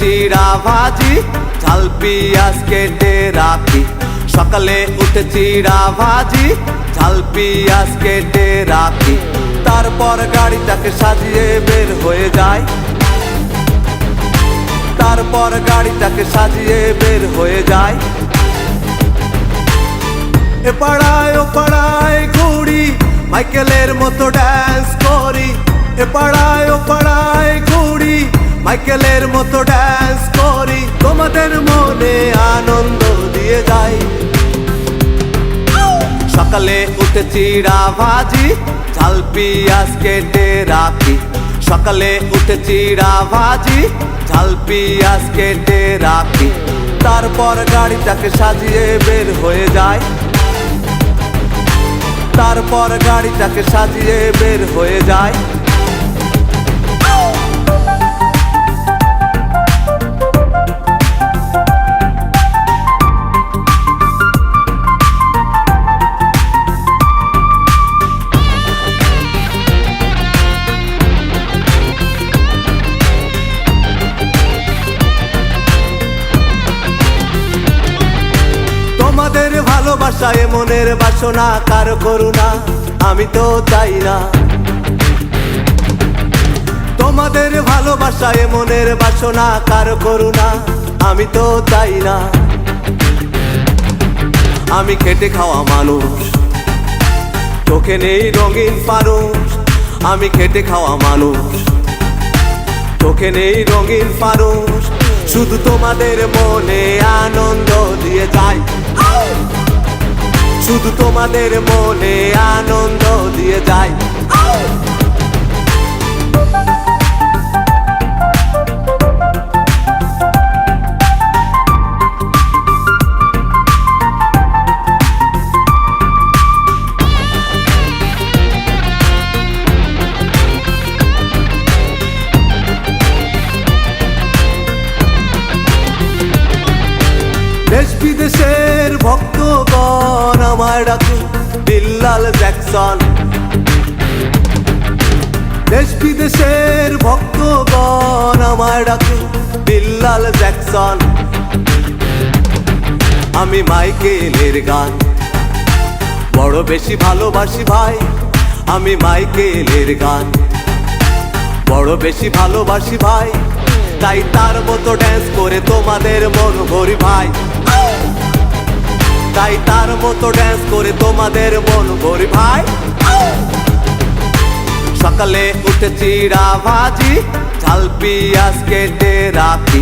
চিড়া ভাজি, ঝাল, পিঁয়াজ কেটে রাখি। সকালে ভাজি, ঝাল কেটে রাখি। তারপর গাড়িটাকে সাজিয়ে বের হয়ে যায় তারপর গাড়িটাকে সাজিয়ে বের হয়ে যায় এ পাড়ায়, ও পাড়ায় ঘুরি, মাইকেলের মতো ড্যান্স করি। এ পাড়ায়, ও পাড়ায় মাইকেলের মতো ড্যান্স করি, তোমাদের মনে আনন্দ দিয়ে যাই। সকালে উঠে চিড়া ভাজি, ঝাল পিঁয়াজ কেটে রাখি। সকালে উঠে চিড়া ভাজি, ঝাল পিঁয়াজ কেটে রাখি। তারপর গাড়িটাকে সাজিয়ে বের হয়ে যায় তারপর গাড়িটাকে সাজিয়ে বের হয়ে যায় ভালোবাসায় মনের বাসনা, কারও করুণা? আমি তো চাই না। তোমাদের ভালোবাসায় মনের বাসনা, কারও করুণা? আমি তো চাই না। আমি খেটে খাওয়া মানুষ। চোখে নেই রঙিন ফানুষ আমি খেটে খাওয়া মানুষ। চোখে নেই রঙিন ফানুষ শুধু তোমাদের মনে আনন্দ। শুধু তোমাদের মনে আনন্দ দিয়ে যায় বিদেশের ভক্তগণ আমার ডাকে, বিল্লাল জ্যাকসন। দেশ বিদেশের ভক্তগণ আমার ডাকে, বিল্লাল জ্যাকসন। আমি মাইকেলের গান। বড় বেশি ভালোবাসি ভাই, আমি মাইকেলের গান। বড় বেশি ভালোবাসি ভাই, তাই তার মতো ড্যান্স করে তোমাদের মন ভরি ভাই। তাই তার মতো ড্যান্স করে তোমাদের মন ভরি ভাই। সকালে উঠে চিড়া ভাজি ঝাল, পিঁয়াজ কেটে রাখি।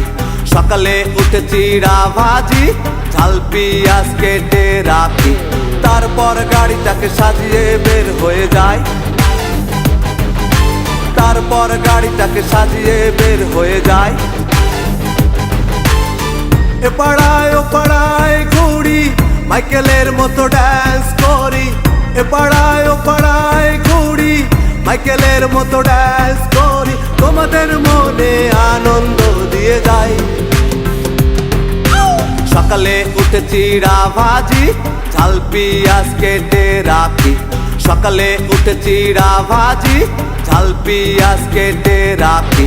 সকালে উঠে চিড়া ভাজি ঝাল, পিঁয়াজ কেটে রাখি। তারপর গাড়িটাকে সাজিয়ে বের হয়ে যায় তারপর গাড়িটাকে সাজিয়ে বের হয়ে যায় এ পাড়ায়, ও পাড়ায় ঘুরি মাইকেলের মতো ড্যান্স করি। এ পাড়ায় ও পাড়ায় ঘুরি। মাইকেলের মতো ড্যান্স করি। তোমাদের মনে আনন্দ দিয়ে যায় সকালে উঠে চিড়া ভাজি ঝাল পিঁয়াজ কেটে রাখি। সকালে উঠে চিড়া ভাজি ঝাল পিঁয়াজ কেটে রাখি।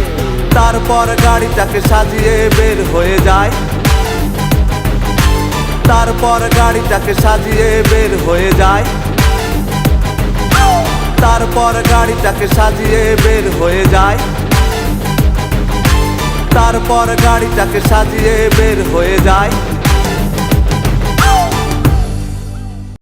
তারপর গাড়িটাকে সাজিয়ে বের হয়ে যায় তারপর গাড়িটাকে সাজিয়ে বের হয়ে যায়। তারপর গাড়িটাকে সাজিয়ে বের হয়ে যায়। তারপর গাড়িটাকে সাজিয়ে বের হয়ে যায়।